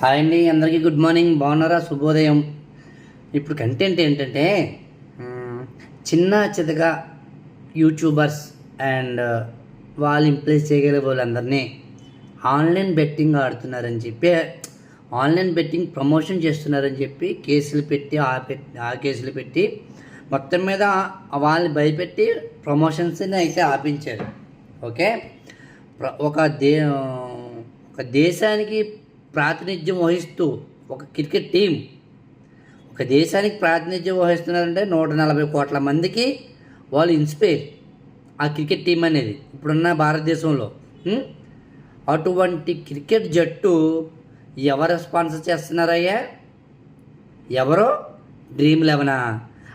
Hi అండి అందరికీ good morning. బాగున్నారా? శుభోదయం. ఇప్పుడు కంటెంట్ ఏంటంటే చిన్న చితగా యూట్యూబర్స్ అండ్ uh, వాళ్ళు ఇంప్లేస్ చేయగలిగే వాళ్ళందరినీ ఆన్లైన్ బెట్టింగ్ ఆడుతున్నారని చెప్పి ఆన్లైన్ బెట్టింగ్ ప్రమోషన్ చేస్తున్నారని చెప్పి కేసులు పెట్టి ఆ పెట్టి ఆ కేసులు పెట్టి మొత్తం మీద వాళ్ళని భయపెట్టి ప్రమోషన్స్ని అయితే ఆపించారు. ఓకే? ప్ర- ఒక దే ఒక దేశానికి ప్రాతినిధ్యం వహిస్తూ ఒక క్రికెట్ టీం ఒక దేశానికి ప్రాతినిధ్యం వహిస్తున్నారంటే నూట నలభై కోట్ల మందికి వాళ్ళు ఇన్స్పైర్ ఆ క్రికెట్ టీం అనేది. ఇప్పుడున్న భారతదేశంలో అటువంటి క్రికెట్ జట్టు ఎవరు స్పాన్సర్ చేస్తున్నారయ్యా? ఎవరో? డ్రీమ్ లెవెనా?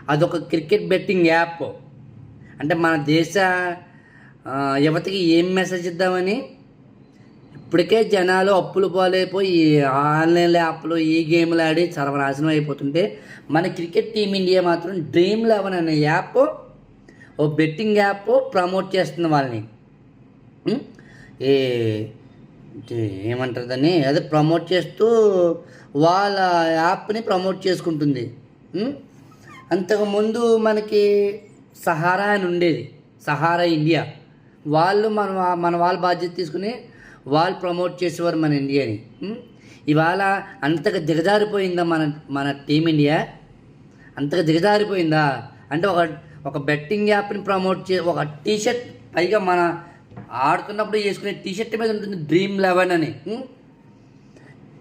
అదొక క్రికెట్ బెట్టింగ్ యాప్. అంటే మన దేశ యువతకి ఏం మెసేజ్ ఇద్దామని? ఇప్పటికే జనాలు అప్పులు పాలైపోయి ఆన్లైన్ యాప్లు ఈ గేమ్లు ఆడి సర్వనాశనం అయిపోతుంటే మన క్రికెట్ టీం ఇండియా మాత్రం డ్రీమ్ లెవెన్ అనే యాప్ ఓ బెట్టింగ్ యాప్ ప్రమోట్ చేస్తుంది వాళ్ళని. ఏ ఏమంటారు దాన్ని? అదే ప్రమోట్ చేస్తూ వాళ్ళ యాప్ని ప్రమోట్ చేసుకుంటుంది. అంతకుముందు మనకి సహారా అని ఉండేది. సహారా ఇండియా. వాళ్ళు మన మన వాళ్ళ బాధ్యత తీసుకుని వాళ్ళు ప్రమోట్ చేసేవారు మన ఇండియాని. ఇవాళ అంతగా దిగజారిపోయిందా మన మన టీమిండియా అంతగా దిగజారిపోయిందా? అంటే ఒక ఒక బెట్టింగ్ యాప్ని ప్రమోట్ చే ఒక టీషర్ట్ పైగా మన ఆడుతున్నప్పుడు వేసుకునే టీషర్ట్ మీద ఉంటుంది డ్రీమ్ లెవెన్ అని.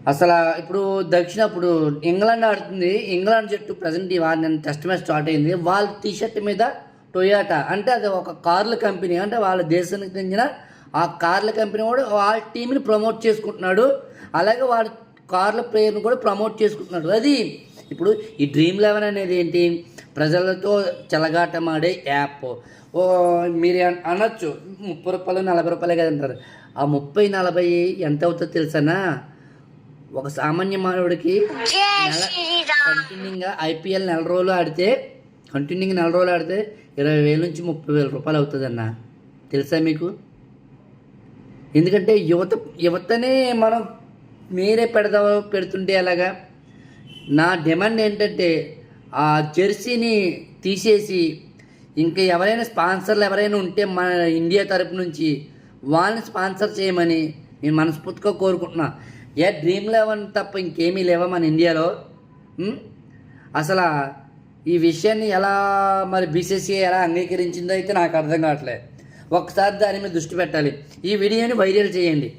అసలు ఇప్పుడు దక్షిణ ఇప్పుడు ఇంగ్లాండ్ ఆడుతుంది. ఇంగ్లాండ్ జట్టు ప్రజెంట్ ఇవాళ టెస్ట్ మ్యాచ్ స్టార్ట్ అయింది. వాళ్ళ టీషర్ట్ మీద టొయాటా. అంటే అది ఒక కార్ల కంపెనీ. అంటే వాళ్ళ దేశానికి చెందిన ఆ కార్ల కంపెనీ కూడా వాళ్ళ టీంని ప్రమోట్ చేసుకుంటున్నాడు. అలాగే వాళ్ళ కార్ల ప్లేయర్ని కూడా ప్రమోట్ చేసుకుంటున్నాడు. అది ఇప్పుడు ఈ డ్రీమ్ లెవెన్ అనేది ఏంటి? ప్రజలతో చెలగాటమాడే యాప్. ఓ మీరు అన్- అనొచ్చు. ముప్పై రూపాయలు నలభై రూపాయలే కదా అంటారు ఆ ముప్పై నలభై ఎంత అవుతుందో తెలుసనా? ఒక సామాన్య మానవుడికి నెల కంటిన్యూగా ఐపీఎల్ నెల రోజులు ఆడితే కంటిన్యూగా నెల రోజులు ఆడితే ఇరవై వేల నుంచి ముప్పై వేల రూపాయలు అవుతుందన్న. తెలుసా మీకు? ఎందుకంటే యువత యువతనే మనం మీరే పెడదా పెడుతుంటే అలాగా? నా డిమాండ్ ఏంటంటే ఆ జెర్సీని తీసేసి ఇంకా ఎవరైనా స్పాన్సర్లు ఎవరైనా ఉంటే మన ఇండియా తరపు నుంచి వాళ్ళని స్పాన్సర్ చేయమని నేను మనస్ఫూర్తిగా కోరుకుంటున్నా. ఏ డ్రీమ్ లెవెన్ తప్ప ఇంకేమీ లేవా మన ఇండియాలో? అసలు ఈ విషయాన్ని ఎలా మరి బీసీసీఐ ఎలా అంగీకరించిందో అయితే నాకు అర్థం కావట్లేదు. ఒకసారి దాని మీద దృష్టి పెట్టాలి. ఈ వీడియోని వైరల్ చేయండి.